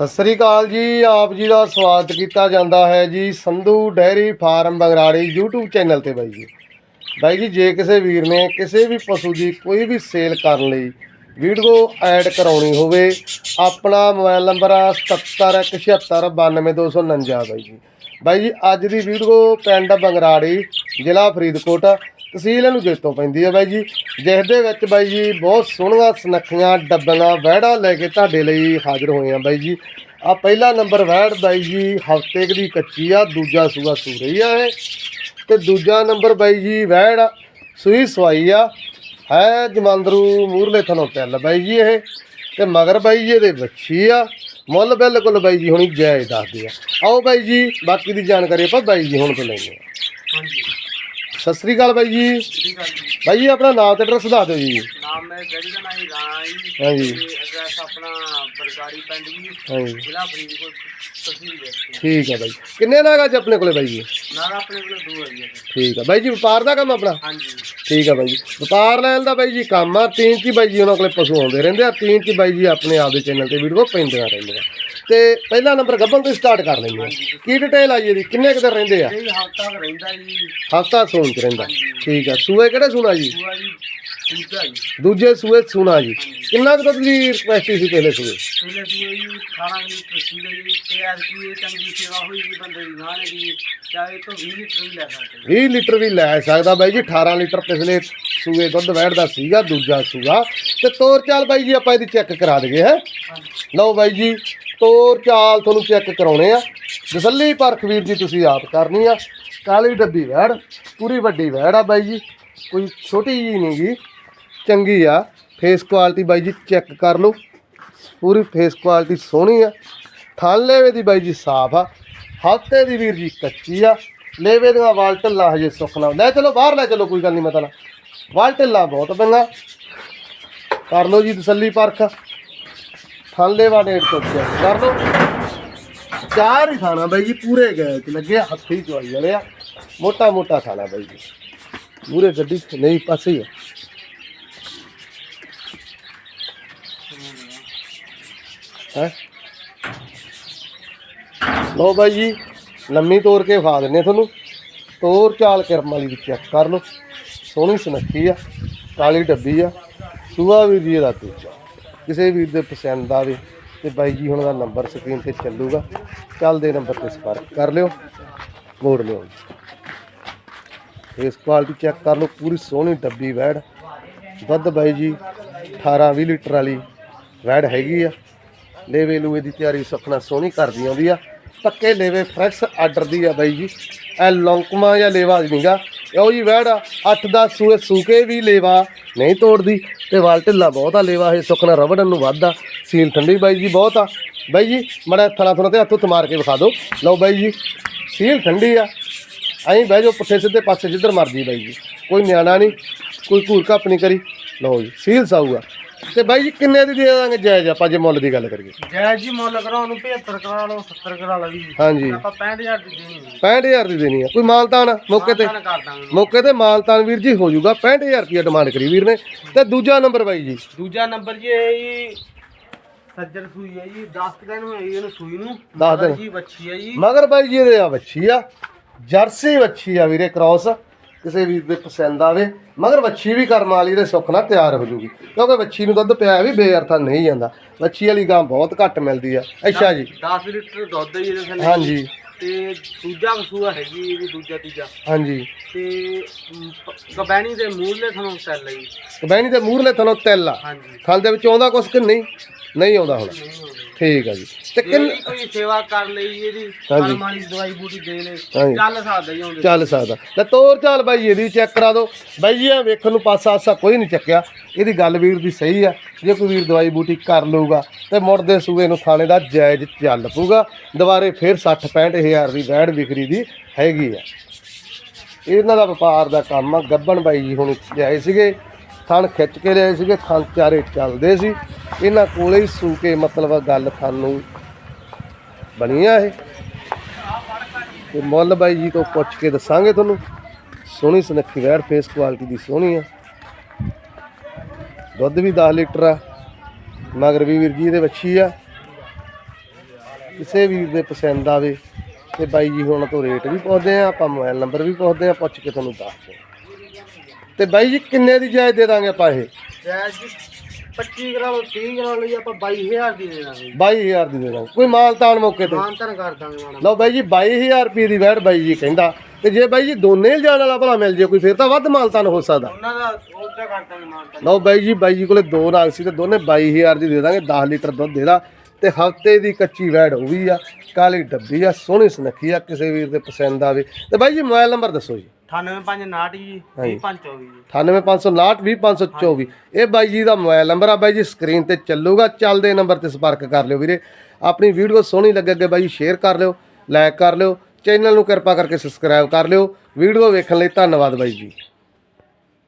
ਸਤਿ ਸ੍ਰੀ ਅਕਾਲ ਜੀ, ਆਪ ਜੀ ਦਾ ਸਵਾਗਤ ਕੀਤਾ ਜਾਂਦਾ ਹੈ ਜੀ Sandhu dairy farm Bangrari YouTube channel ਤੇ ਬਾਈ ਜੀ। ਬਾਈ ਜੀ, ਜੇ ਕਿਸੇ ਵੀਰ ਨੇ ਕਿਸੇ ਵੀ ਪਸ਼ੂ ਦੀ ਕੋਈ ਵੀ ਸੇਲ ਕਰਨ ਲਈ ਵੀਡੀਓ ਐਡ ਕਰਾਉਣੀ ਹੋਵੇ, ਆਪਣਾ ਮੋਬਾਈਲ ਨੰਬਰ ਆ 7717929249 ਬਾਈ ਜੀ। ਬਾਈ ਜੀ, ਅੱਜ ਦੀ ਵੀਡੀਓ ਪਿੰਡ ਬੰਗਰਾੜੀ, ਜ਼ਿਲ੍ਹਾ ਫਰੀਦਕੋਟ। ਤਹਿਸੀਲ ਨੂੰ ਜੇਤੋਂ ਪੈਂਦੀ ਹੈ ਬਾਈ ਜੀ, ਜਿਸ ਦੇ ਵਿੱਚ ਬਾਈ ਜੀ ਬਹੁਤ ਸੋਹਣੀਆਂ ਸੁਨੱਖੀਆਂ ਡੱਬੀਆਂ, ਵਹਿੜਾ ਲੈ ਕੇ ਤੁਹਾਡੇ ਲਈ ਹਾਜ਼ਰ ਹੋਏ ਆ ਬਾਈ ਜੀ। ਆ ਪਹਿਲਾ ਨੰਬਰ ਵਹਿੜ ਬਾਈ ਜੀ, ਹਫ਼ਤੇ ਕੁ ਦੀ ਕੱਚੀ ਆ, ਦੂਜਾ ਸੂਆ ਸੂ ਆ ਇਹ। ਤੇ ਦੂਜਾ ਨੰਬਰ ਬਾਈ ਜੀ, ਵਹਿੜ ਸੂਈ ਸਵਾਈ ਆ। ਹੈ ਜਮੰਦਰੂ ਮੂਰਲੇ ਥਨੋਂ ਟੈਲ ਬਾਈ ਜੀ ਇਹ। ਤੇ ਮਗਰ ਬਾਈ ਜੀ ਇਹਦੇ ਬੱਚੀ ਆ। ਮੁੱਲ ਬਿਲਕੁਲ ਬਾਈ ਜੀ ਹੁਣੀ ਜਾਇਜ਼ ਦੱਸਦੇ ਆ। ਆਓ ਬਾਈ ਜੀ, ਬਾਕੀ ਦੀ ਜਾਣਕਾਰੀ ਆਪਾਂ ਬਾਈ ਜੀ ਹੁਣ ਤੋਂ ਲੈਂਦੇ ਆ। ਹਾਂਜੀ। ਸਤਿ ਸ੍ਰੀ ਅਕਾਲ ਬਾਈ ਜੀ। ਠੀਕ ਹੈ ਜੀ। ਬਾਈ ਜੀ ਆਪਣਾ ਨਾਮ ਤੇ ਐਡਰੈਸ ਦੱਸ ਦਿਓ ਜੀ। ਨਾਮ ਮੈਂ ਜਿਹੜੀ ਦਾ ਨਾਮ ਹੀ ਰਾਣਾ। ਜੀ ਹਾਂਜੀ। ਤੇ ਐਡਰੈਸ ਆਪਣਾ ਬਰਗਾੜੀ ਪਿੰਡ ਜੀ। ਹਾਂਜੀ। ਜ਼ਿਲ੍ਹਾ ਫਰੀਦਕੋਟ ਤਹਿਸੀਲ ਠੀਕ ਹੈ ਬਾਈ। ਕਿੰਨੇ ਨਾਗ ਅੱਜ ਆਪਣੇ ਕੋਲੇ ਬਾਈ ਜੀ? ਨਾਲ ਆਪਣੇ ਕੋਲ ਦੋ ਹੈ ਜੀ ਠੀਕ ਹੈ ਬਾਈ ਜੀ ਵਪਾਰ ਦਾ ਕੰਮ ਆਪਣਾ? ਹਾਂਜੀ। ਠੀਕ ਹੈ ਬਾਈ ਜੀ। ਵਪਾਰ ਲੈਣ ਦਾ ਬਾਈ ਜੀ ਕੰਮ ਆ। ਤੀਨ ਚ ਹੀ ਬਾਈ ਜੀ ਉਹਨਾਂ ਕੋਲੇ ਪਸ਼ੂ ਆਉਂਦੇ ਰਹਿੰਦੇ ਆ। ਤੀਨ ਚ ਹੀ ਬਾਈ ਜੀ ਆਪਣੇ ਆਪ ਦੇ ਚੈਨਲ ਤੇ ਵੀਡੀਓ ਪੈਂਦੀਆਂ ਰਹਿੰਦੀਆਂ। ਤੇ ਪਹਿਲਾ ਨੰਬਰ ਗੱਬਨ ਤੋਂ ਸਟਾਰਟ ਕਰ ਲੈਂਦੇ ਆ। ਕੀ ਡਿਟੇਲ ਆਈ ਇਹਦੀ? ਕਿੰਨੇ ਕੁ ਦਿਨ ਰਹਿੰਦੇ ਆ? ਇਹ ਹਫਤਾ ਕੁ ਰਹਿੰਦਾ ਜੀ। ਹਫਤਾ ਸੂਣ ਚ ਰਹਿੰਦਾ। ਠੀਕ ਹੈ ਸੂਏ ਕਿਹੜੇ ਸੂਣਾ ਜੀ? ਜੀ ਦੂਜਾ ਜੀ। ਦੂਜੇ ਸੂਏ ਸੂਣਾ ਜੀ। ਕਿੰਨਾ ਕੁ ਦੁੱਧ ਦੀ ਰਿਕੁਐਸਟ ਸੀ ਪਹਿਲੇ ਸੂਏ? ਪਹਿਲੇ ਸੂਏ ਜੀ 18 ਲੀਟਰ ਸੀ ਜੀ। ਕੀ ਚੰਗੀ ਸੇਵਾ ਹੋਈ ਜੀ ਬੰਦੇ ਦੀ ਗਾਣੇ ਦੀ ਚਾਹੇ ਤੋਂ 20 ਲੀਟਰ ਵੀ ਲੈ ਸਕਦੇ 20 ਲੀਟਰ ਵੀ ਲੈ ਸਕਦਾ ਬਾਈ ਜੀ। 18 ਲੀਟਰ ਪਿਛਲੇ ਸੂਏ ਦੁੱਧ ਵੈੜਦਾ ਸੀਗਾ ਦੂਜਾ ਸੂਗਾ ਤੇ ਤੋਰ ਚਾਲ ਬਾਈ ਜੀ ਆਪਾਂ ਇਹਦੀ ਚੈੱਕ ਕਰਾ ਦਈਏ ਹੈ? ਲਓ ਬਾਈ ਜੀ ਤੋਰ ਚਾਲ ਤੁਹਾਨੂੰ ਚੈੱਕ ਕਰਾਉਣੇ ਆ। ਤਸੱਲੀ ਪਰਖ ਵੀਰ ਜੀ, ਤੁਸੀਂ ਆਪ ਕਰਨੀ ਆ। ਕਾਲੀ ਡੱਬੀ ਵੈੜ, ਪੂਰੀ ਵੱਡੀ ਵੈੜ ਆ ਬਾਈ ਜੀ। ਕੋਈ ਛੋਟੀ ਜੀ ਨਹੀਂ ਗੀ, ਚੰਗੀ ਆ। ਫੇਸ ਕੁਆਲਿਟੀ ਬਾਈ ਜੀ, ਚੈੱਕ ਕਰ ਲਓ। ਪੂਰੀ ਫੇਸ ਕੁਆਲਿਟੀ ਸੋਹਣੀ ਆ। ਥਣ ਲੇਵੇ ਦੀ ਬਾਈ ਜੀ ਸਾਫ਼ ਆ। ਹਫ਼ਤੇ ਦੀ ਵੀਰ ਜੀ ਕੱਚੀ ਆ। ਲੇਵੇ ਦੀਆਂ ਵਾਲ ਢੱਲਾ ਹਜੇ ਸੁੱਕਣਾ ਲੈ ਚਲੋ ਬਾਹਰ ਲੈ ਚਲੋ, ਕੋਈ ਗੱਲ ਨਹੀਂ ਮਤਲਬ ਵਾਲ ਢੱਲਾ ਬਹੁਤ ਪੈਂਦਾ ਕਰ ਲਓ ਜੀ ਤਸੱਲੀ ਪਰਖ। ਥਾਲੇ ਵਾਲੇ ਤੋਂ ਚੈੱਕ ਕਰ ਲਓ। ਚਾਰ ਹੀ ਖਾਣਾ ਬਾਈ ਜੀ ਪੂਰੇ ਗਏ ਤੇ ਲੱਗੇ ਆ, ਹੱਥੀ ਚਵਾਈ ਵਾਲੇ ਆ। ਮੋਟਾ ਮੋਟਾ ਖਾਣਾ ਬਾਈ ਜੀ। ਪੂਰੇ ਗੱਡੀ 'ਚ ਨਹੀਂ ਪਾਸੇ ਹੀ ਆ। ਹੈ? ਲੋ ਬਾਈ ਜੀ ਲੰਮੀ ਤੋਰ ਕੇ ਖਾ ਦਿੰਨੇ ਤੁਹਾਨੂੰ। ਤੋਰ ਚਾਲ ਕਰਮ ਵਾਲੀ ਵੀ ਚੈੱਕ ਕਰ ਲਓ। ਸੋਹਣੀ ਸੁਨੱਖੀ ਆ ਕਾਲੀ ਡੱਬੀ ਆ ਸੂਆ ਵੀ ਜੀ ਦਾ ਤੀਜਾ। ਕਿਸੇ ਵੀਰ ਦੇ ਪਸੰਦ ਆਵੇ ਤੇ ਬਾਈ ਜੀ ਹੁਣ ਦਾ ਨੰਬਰ ਸਕਰੀਨ ਤੇ ਚੱਲੂਗਾ। ਚੱਲਦੇ ਨੰਬਰ ਤੇ ਸੰਪਰਕ ਕਰ ਲਿਓ, ਮੋੜ ਲਿਓ। ਇਸ ਕੁਆਲਿਟੀ ਚੈੱਕ ਕਰ ਲਓ, ਪੂਰੀ ਸੋਹਣੀ ਡੱਬੀ ਵੈੜ। ਦੁੱਧ ਬਾਈ ਜੀ 18 20 ਲੀਟਰ ਵਾਲੀ ਵੈੜ ਹੈਗੀ ਆ। ਲੇਵੇ ਲੂਏ ਦੀ ਤਿਆਰੀ ਸੁਖਣਾ ਸੋਹਣੀ ਕਰਦੀ ਆਉਂਦੀ ਆ। ਪੱਕੇ ਲੇਵੇ ਫਰੈਸ਼ ਆਰਡਰ ਦੀ ਆ ਬਾਈ ਜੀ। ਐ ਲੌਂਕਮਾ ਜਾਂ ਲੇਵਾ ਨਹੀਂਗਾ ਇਹੋ ਜੀ ਵੈੜ 8-10 ਸੂਏ ਸੂਕੇ ਵੀ ਲੇਵਾ, ਨਹੀਂ ਤੋੜਦੀ, ਤੇ ਵਾਲ ਢਿੱਲਾ ਬਹੁਤ ਆ ਲੇਵਾ, ਇਹ ਸੁਖਣਾ ਰਵੜਨ ਨੂੰ ਵੱਧਦਾ, ਸੀਲ ਠੰਡੀ ਬਾਈ ਜੀ ਬਹੁਤ ਆ। ਬਾਈ ਜੀ, ਮੜਾ ਥਣਾ ਥਣਾ ਤੇ ਹੱਥੋਂ ਮਾਰ ਕੇ ਵਿਖਾ ਦਿਓ। ਲਓ ਬਾਈ ਜੀ, ਸੀਲ ਠੰਡੀ ਆ। ਐਂ ਬਹਿ ਜਾਓ, ਪੁੱਠੇ ਸਿੱਧੇ ਪਾਸੇ ਜਿੱਧਰ ਮਰਜ਼ੀ ਬਾਈ ਜੀ। ਕੋਈ ਨਿਆਣਾ ਨਹੀਂ, ਕੋਈ ਘੂਰ ਘੱਪ ਨਹੀਂ ਕਰੀ। ਲਓ ਜੀ, ਸੀਲ ਸਾਊਗਾ ਤੇ ਬਾਈ ਜੀ ਕਿੰਨੇ ਦੀ ਦੇ ਦਾਂਗੇ ਜਾਇਜ਼ ਆਪਾਂ ਜੇ ਮੁੱਲ ਦੀ ਗੱਲ ਕਰੀਏ? ਜੈ ਜੀ ਮੁੱਲ ਕਰਾਉ ਉਹਨੂੰ 75 ਕਰਾ ਲਓ 70 ਕਰਾ ਲਓ ਜੀ। ਹਾਂਜੀ। ਆਪਾਂ 65000 ਦੀ ਦੇਣੀ ਹੈ। 65000 ਦੀ ਦੇਣੀ ਆ ਕੋਈ ਮਾਲਤਾਨ ਮੌਕੇ ਤੇ ਕਰ ਦਾਂਗੇ। ਮੌਕੇ ਤੇ ਮਾਲਤਾਨ ਵੀਰ ਜੀ ਹੋ ਜਾਊਗਾ। 65000 ਰੁਪਏ ਡਿਮਾਂਡ ਕਰੀ ਵੀਰ ਨੇ। ਤੇ ਦੂਜਾ ਨੰਬਰ ਬਾਈ ਜੀ। ਦੂਜਾ ਨੰਬਰ ਜੀ ਇਹ ਜੀ ਸੱਜਰ ਸੂਈ ਹੈ ਜੀ। 10 ਦਿਨ ਹੋਏ ਜੀ ਇਹਨੂੰ ਸੂਈ ਨੂੰ। ਦਸ ਦਿਨ। ਮਗਰ ਜੀ ਬੱਚੀ ਹੈ ਜੀ। ਮਗਰ ਬਾਈ ਜੀ ਇਹਦੇ ਆ ਵੱਛੀ ਆ। ਜਰਸੀ ਵੱਛੀ ਆ ਵੀਰੇ ਕ੍ਰਾਸ ਕਿਸੇ ਵੀਰ ਦੇ ਪਸੰਦ ਆਵੇ ਮਗਰ ਵੱਛੀ ਵੀ ਕਰਮ ਵਾਲੀ ਦੇ ਸੁੱਖ ਨਾਲ ਤਿਆਰ ਹੋ ਜੂਗੀ। ਕਿਉਂਕਿ ਵੱਛੀ ਨੂੰ ਦੁੱਧ ਪਿਆ ਵੀ ਬੇਅਰਥਾ ਨਹੀਂ ਜਾਂਦਾ। ਵੱਛੀ ਵਾਲੀ ਗਾਂ ਬਹੁਤ ਘੱਟ ਮਿਲਦੀ ਆ। ਅੱਛਾ ਜੀ। 10 ਲੀਟਰ ਦੁੱਧ ਹੈ ਇਹਦੇ ਥੱਲੇ। ਹਾਂਜੀ। ਤੇ ਦੂਜਾ ਕਸੂਆ ਹੈਗੀ ਇਹਦੀ ਦੂਜਾ ਤੀਜਾ। ਹਾਂਜੀ। ਤੇ ਕਬੈਣੀ ਦੇ ਮੂਹਰਲੇ ਥਣੋਂ ਸੈੱਲ ਹੈ ਜੀ। ਬੈਣੀ ਦੇ ਮੂਹਰਲੇ ਥਣੋਂ ਤਿਲ ਆ। ਹਾਂਜੀ। ਥਲ ਦੇ ਵਿੱਚ ਆਉਂਦਾ ਕੁਛ ਕਿ ਨਹੀਂ? ਨਹੀਂ ਆਉਂਦਾ ਹੁਣ। ਹੋਣੀ। ਠੀਕ ਆ ਜੀ। ਤੇ ਜੇ ਕਿੰਨ ਕੋਈ ਸੇਵਾ ਕਰ ਲਈ ਇਹਦੀ ਹਾਂਜੀ। ਕਰਮ ਵਾਲੀ ਦਵਾਈ ਬੂਟੀ ਦੇ ਲੈ ਹਾਂਜੀ। ਚੱਲ ਸਕਦਾ ਜੀ ਆਉਂਦੇ। ਚੱਲ ਸਕਦਾ। ਲੈ ਤੋਰ ਚਾਲ ਬਾਈ ਇਹਦੀ ਚੈੱਕ ਕਰਾ ਦਿਓ। ਬਾਈ ਜੀ ਇਹ ਵੇਖਣ ਨੂੰ ਪਾਸਾ ਆਸਾ ਕੋਈ ਨਹੀਂ ਚੱਕਿਆ। ਇਹਦੀ ਗੱਲ ਵੀਰ ਦੀ ਸਹੀ ਆ। ਜੇ ਕੋਈ ਵੀਰ ਦਵਾਈ ਬੂਟੀ ਕਰ ਲਊਗਾ ਤੇ ਮੁੜਦੇ ਸੂਏ ਨੂੰ ਥਾਣੇ ਦਾ ਜਾਇਜ਼ ਚੱਲ ਪਊਗਾ। ਦੁਬਾਰੇ ਫਿਰ 60 65 ਹਜ਼ਾਰ ਦੀ ਵੈੜ ਵਿਕਰੀ ਦੀ ਹੈਗੀ ਆ। ਇਹਨਾਂ ਦਾ ਵਪਾਰ ਦਾ ਕੰਮ ਆ। ਗੱਬਣ ਬਾਈ ਜੀ ਹੁਣ ਲਿਆਏ ਸੀਗੇ। ਥਣ ਖਿੱਚ ਕੇ ਲਿਆਏ ਸੀਗੇ, ਥਣ ਚਾਰੇ ਚੱਲਦੇ ਸੀ। ਇਹਨਾਂ ਕੋਲੇ ਹੀ ਸੂਕੇ ਮਤਲਬ ਗੱਲ ਸਾਨੂੰ ਬਣੀ ਆ ਇਹ। ਤੇ ਮੁੱਲ ਬਾਈ ਜੀ ਤੋਂ ਪੁੱਛ ਕੇ ਦੱਸਾਂਗੇ ਤੁਹਾਨੂੰ। ਸੋਹਣੀ ਸੁਨੱਖੀ ਵੈੜ ਫੇਸ ਕੁਆਲਿਟੀ ਦੀ ਸੋਹਣੀ ਆ। ਦੁੱਧ ਵੀ 10 ਲੀਟਰ ਆ, ਮਗਰ ਵੀ ਵੀਰ ਜੀ ਇਹਦੇ ਵੱਛੀ ਆ। ਕਿਸੇ ਵੀਰ ਦੇ ਪਸੰਦ ਆਵੇ ਤੇ ਬਾਈ ਜੀ ਹੁਣ ਤੋਂ ਰੇਟ ਵੀ ਪੁੱਛਦੇ ਆ, ਆਪਾਂ ਮੋਬਾਈਲ ਨੰਬਰ ਵੀ ਪੁੱਛਦੇ ਆ, ਪੁੱਛ ਕੇ ਤੁਹਾਨੂੰ ਦੱਸਦੇ ਆ। ਤੇ ਬਾਈ ਜੀ ਕਿੰਨੇ ਦੀ ਜਾਇਜ਼ ਦੇ ਦਾਂਗੇ ਆਪਾਂ ਇਹ? ਜੈਜ ਜੀ 25 ਗ੍ਰਾਮ 30 ਗ੍ਰਾਮ ਲਈ ਆਪਾਂ 22000 ਦੀ ਦੇ ਦਾਂਗੇ 22000 ਦੀ ਦੇ ਦਾਂਗੇ। ਕੋਈ ਮਾਲ ਮੌਕੇ ਤੇ? ਮਾਨਤਨ ਕਰ ਦਾਂਗੇ ਮਾੜਾ ਲਓ ਬਾਈ ਜੀ 22000 ਰੁਪਏ ਦੀ ਵੈੜ ਬਾਈ ਜੀ ਕਹਿੰਦਾ। ਤੇ ਜੇ ਬਾਈ ਜੀ ਦੋਨੇ ਜਾਣ ਵਾਲਾ ਭਲਾ ਮਿਲ ਜੇ ਕੋਈ ਫਿਰ ਤਾਂ ਵੱਧ ਮਾਲ ਤਾਨ ਹੋ ਸਕਦਾ। ਉਹਨਾਂ ਦਾ ਉਹਦਾ ਕਰ ਦਾਂਗੇ ਮਾਨਤਨ। ਲਓ ਬਾਈ ਜੀ ਬਾਈ ਜੀ ਕੋਲੇ ਦੋ ਨਾਗ ਸੀ ਤੇ ਦੋਨੇ 22000 ਦੀ ਦੇ ਦਾਂਗੇ 10 ਲੀਟਰ ਦੁੱਧ ਦੇ ਦਾ। ਤੇ ਹਫ਼ਤੇ ਦੀ ਕੱਚੀ ਵੈੜ ਉਹ ਵੀ ਆ ਕਾਲੀ ਡੱਬੀ ਆ ਸੋਹਣੀ ਸੁਨੱਖੀ ਆ ਕਿਸੇ ਵੀਰ ਦੇ ਪਸੰਦ ਆਵੇ। ਤੇ ਬਾਈ ਜੀ ਮੋਬਾਈਲ ਨੰਬਰ ਦੱਸੋ ਜੀ। 98559 ਜੀ। 2524 ਜੀ 98559 20524 ਇਹ ਬਾਈ ਜੀ ਦਾ ਮੋਬਾਈਲ ਨੰਬਰ ਆ ਬਾਈ ਜੀ ਸਕਰੀਨ ਤੇ ਚੱਲੂਗਾ ਚੱਲਦੇ ਨੰਬਰ ਤੇ ਸੰਪਰਕ ਕਰ ਲਿਓ ਵੀਰੇ। ਆਪਣੀ ਵੀਡੀਓ ਸੋਹਣੀ ਲੱਗੇ ਅੱਗੇ ਬਾਈ ਸ਼ੇਅਰ ਕਰ ਲਿਓ ਲਾਈਕ ਕਰ ਲਿਓ ਚੈਨਲ ਨੂੰ ਕਿਰਪਾ ਕਰਕੇ ਸਬਸਕ੍ਰਾਈਬ ਕਰ ਲਿਓ। ਵੀਡੀਓ ਵੇਖਣ ਲਈ ਧੰਨਵਾਦ ਬਾਈ ਜੀ।